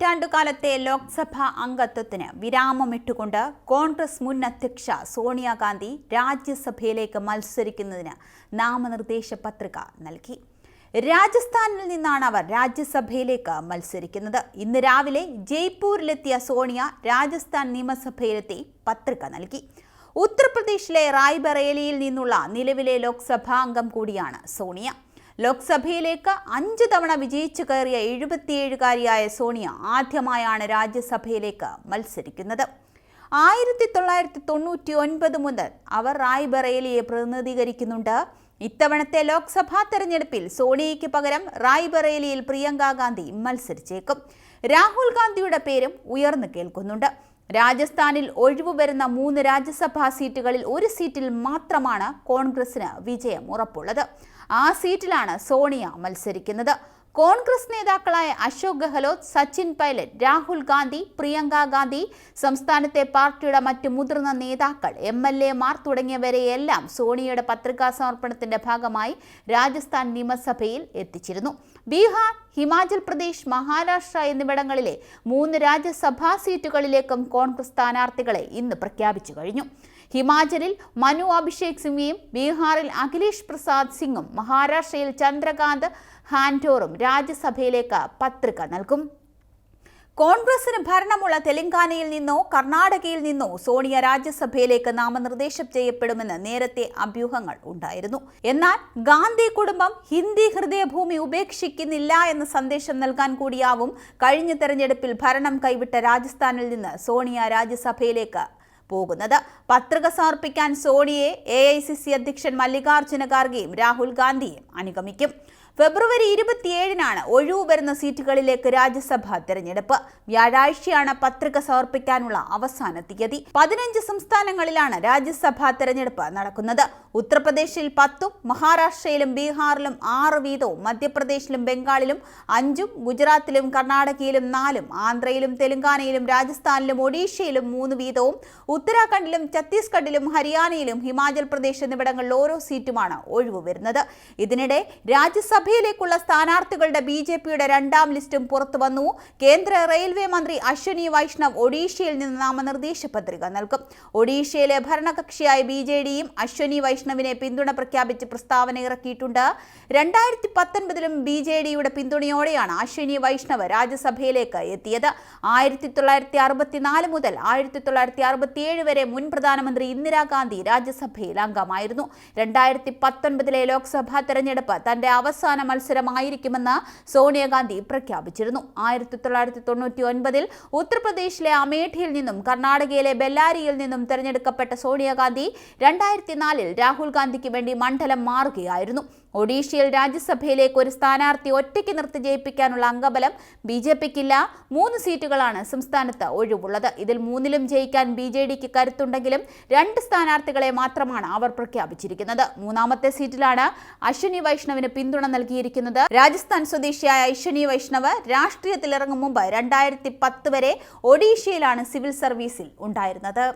നൂറ്റാണ്ടുകാലത്തെ ലോക്സഭാ അംഗത്വത്തിന് വിരാമമിട്ടുകൊണ്ട് കോൺഗ്രസ് മുൻ അധ്യക്ഷ സോണിയാഗാന്ധി രാജ്യസഭയിലേക്ക് മത്സരിക്കുന്നതിന് നാമനിർദ്ദേശ പത്രിക നൽകി. രാജസ്ഥാനിൽ നിന്നാണ് അവർ രാജ്യസഭയിലേക്ക് മത്സരിക്കുന്നത്. ഇന്ന് രാവിലെ ജയ്പൂരിലെത്തിയ സോണിയ രാജസ്ഥാൻ നിയമസഭയിലെത്തി പത്രിക നൽകി. ഉത്തർപ്രദേശിലെ റായ്ബറേലിയിൽ നിന്നുള്ള നിലവിലെ ലോക്സഭാ അംഗം കൂടിയാണ് സോണിയ. ലോക്സഭയിലേക്ക് അഞ്ച് തവണ വിജയിച്ചു കയറിയ എഴുപത്തിയേഴുകാരിയായ സോണിയ ആദ്യമായാണ് രാജ്യസഭയിലേക്ക് മത്സരിക്കുന്നത്. ആയിരത്തി തൊള്ളായിരത്തി തൊണ്ണൂറ്റി ഒൻപത് മുതൽ അവർ റായ്ബറേലിയെ പ്രതിനിധീകരിക്കുന്നുണ്ട്. ഇത്തവണത്തെ ലോക്സഭാ തെരഞ്ഞെടുപ്പിൽ സോണിയയ്ക്ക് പകരം റായ്ബറേലിയിൽ പ്രിയങ്ക ഗാന്ധി മത്സരിച്ചേക്കും. രാഹുൽ ഗാന്ധിയുടെ പേരും ഉയർന്നു കേൾക്കുന്നുണ്ട്. രാജസ്ഥാനിൽ ഒഴിവു വരുന്ന മൂന്ന് രാജ്യസഭാ സീറ്റുകളിൽ ഒരു സീറ്റിൽ മാത്രമാണ് കോൺഗ്രസിന് വിജയം ഉറപ്പുള്ളത്. ആ സീറ്റിലാണ് സോണിയ മത്സരിക്കുന്നത്. കോൺഗ്രസ് നേതാക്കളായ അശോക് ഗെഹ്ലോത്ത് സച്ചിൻ പൈലറ്റ് രാഹുൽ ഗാന്ധി പ്രിയങ്ക ഗാന്ധി സംസ്ഥാനത്തെ പാർട്ടിയുടെ മറ്റ് മുതിർന്ന നേതാക്കൾ എം എൽ എമാർ തുടങ്ങിയവരെയെല്ലാം സോണിയയുടെ പത്രികാ സമർപ്പണത്തിന്റെ ഭാഗമായി രാജസ്ഥാൻ നിയമസഭയിൽ എത്തിച്ചിരുന്നു. ബീഹാർ ഹിമാചൽ പ്രദേശ് മഹാരാഷ്ട്ര എന്നിവിടങ്ങളിലെ മൂന്ന് രാജ്യസഭാ സീറ്റുകളിലേക്കും കോൺഗ്രസ് സ്ഥാനാർത്ഥികളെ ഇന്ന് പ്രഖ്യാപിച്ചു കഴിഞ്ഞു. ഹിമാചലിൽ മനു അഭിഷേക് സിംഗിയും ബീഹാറിൽ അഖിലേഷ് പ്രസാദ് സിംഗും മഹാരാഷ്ട്രയിൽ ചന്ദ്രകാന്ത് ഹാൻഡോറും രാജ്യസഭയിലേക്ക് പത്രിക നൽകും. കോൺഗ്രസിന് ഭരണമുള്ള തെലങ്കാനയിൽ നിന്നോ കർണാടകയിൽ നിന്നോ സോണിയ രാജ്യസഭയിലേക്ക് നാമനിർദ്ദേശം ചെയ്യപ്പെടുമെന്ന് നേരത്തെ അഭ്യൂഹങ്ങൾ ഉണ്ടായിരുന്നു. എന്നാൽ ഗാന്ധി കുടുംബം ഹിന്ദി ഹൃദയഭൂമി ഉപേക്ഷിക്കുന്നില്ല എന്ന സന്ദേശം നൽകാൻ കൂടിയാവും കഴിഞ്ഞ തെരഞ്ഞെടുപ്പിൽ ഭരണം കൈവിട്ട രാജസ്ഥാനിൽ നിന്ന് സോണിയ രാജ്യസഭയിലേക്ക് പോകുന്നത്. പത്രിക സമർപ്പിക്കാൻ സോണിയെ എ അധ്യക്ഷൻ മല്ലികാർജുന ഖാർഗെയും രാഹുൽ ഗാന്ധിയും അനുഗമിക്കും. ഫെബ്രുവരി ഇരുപത്തിയേഴിനാണ് ഒഴിവു വരുന്ന സീറ്റുകളിലേക്ക് രാജ്യസഭ തെരഞ്ഞെടുപ്പ്. വ്യാഴാഴ്ചയാണ് പത്രിക സമർപ്പിക്കാനുള്ള അവസാന തീയതി. പതിനഞ്ച് സംസ്ഥാനങ്ങളിലാണ് രാജ്യസഭാ തെരഞ്ഞെടുപ്പ് നടക്കുന്നത്. ഉത്തർപ്രദേശിൽ പത്തും മഹാരാഷ്ട്രയിലും ബീഹാറിലും ആറ് വീതവും മധ്യപ്രദേശിലും ബംഗാളിലും അഞ്ചും ഗുജറാത്തിലും കർണാടകയിലും നാലും ആന്ധ്രയിലും തെലങ്കാനയിലും രാജസ്ഥാനിലും ഒഡീഷയിലും മൂന്ന് വീതവും ഉത്തരാഖണ്ഡിലും ഛത്തീസ്ഗഡിലും ഹരിയാനയിലും ഹിമാചൽ പ്രദേശ് എന്നിവിടങ്ങളിൽ ഓരോ സീറ്റുമാണ് ഒഴിവു വരുന്നത്. ഇതിനിടെ രാജ്യസഭ സഭയിലേക്കുള്ള സ്ഥാനാർത്ഥികളുടെ ബി ജെ പിയുടെ രണ്ടാം ലിസ്റ്റും പുറത്തു വന്നു. കേന്ദ്ര റെയിൽവേ മന്ത്രി അശ്വനി വൈഷ്ണവ് ഒഡീഷയിൽ നിന്ന് നാമനിർദ്ദേശ പത്രിക നൽകും. ഒഡീഷയിലെ ഭരണകക്ഷിയായ ബി ജെ ഡിയും അശ്വനി വൈഷ്ണവിനെ പിന്തുണ പ്രഖ്യാപിച്ച് പ്രസ്താവന ഇറക്കിയിട്ടുണ്ട്. രണ്ടായിരത്തി പത്തൊൻപതിലും ബി ജെ ഡിയുടെ പിന്തുണയോടെയാണ് അശ്വനി വൈഷ്ണവ് രാജ്യസഭയിലേക്ക് എത്തിയത്. ആയിരത്തി തൊള്ളായിരത്തി അറുപത്തിനാല് മുതൽ ആയിരത്തി തൊള്ളായിരത്തി അറുപത്തിയേഴ് വരെ മുൻ പ്രധാനമന്ത്രി ഇന്ദിരാഗാന്ധി രാജ്യസഭയിൽ അംഗമായിരുന്നു. രണ്ടായിരത്തി പത്തൊൻപതിലെ ലോക്സഭാ തെരഞ്ഞെടുപ്പ് തന്റെ അവസാന അവസാന മത്സരമായിരിക്കുമെന്ന് സോണിയാഗാന്ധി പ്രഖ്യാപിച്ചിരുന്നു. ആയിരത്തി തൊള്ളായിരത്തി തൊണ്ണൂറ്റി ഒൻപതിൽ ഉത്തർപ്രദേശിലെ അമേഠിയിൽ നിന്നും കർണാടകയിലെ ബെല്ലാരിയിൽ നിന്നും തെരഞ്ഞെടുക്കപ്പെട്ട സോണിയാഗാന്ധി രണ്ടായിരത്തി നാലിൽ രാഹുൽ ഗാന്ധിക്ക് വേണ്ടി മണ്ഡലം മാറുകയായിരുന്നു. ഒഡീഷയിൽ രാജ്യസഭയിലേക്ക് ഒരു സ്ഥാനാർത്ഥി ഒറ്റയ്ക്ക് നിർത്തി ജയിപ്പിക്കാനുള്ള അംഗബലം ബി ജെ പിക്കില്ല മൂന്ന് സീറ്റുകളാണ് സംസ്ഥാനത്ത് ഒഴിവുള്ളത്. ഇതിൽ മൂന്നിലും ജയിക്കാൻ ബി ജെ ഡിക്ക് കരുത്തുണ്ടെങ്കിലും രണ്ട് സ്ഥാനാർത്ഥികളെ മാത്രമാണ് അവർ പ്രഖ്യാപിച്ചിരിക്കുന്നത്. മൂന്നാമത്തെ സീറ്റിലാണ് അശ്വിനി വൈഷ്ണവിന് പിന്തുണ നൽകിയിരിക്കുന്നത്. രാജസ്ഥാൻ സ്വദേശിയായ ഐശ്വനി വൈഷ്ണവ് രാഷ്ട്രീയത്തിലിറങ്ങും മുമ്പ് രണ്ടായിരത്തി പത്ത് വരെ ഒഡീഷയിലാണ് സിവിൽ സർവീസിൽ ഉണ്ടായിരുന്നത്.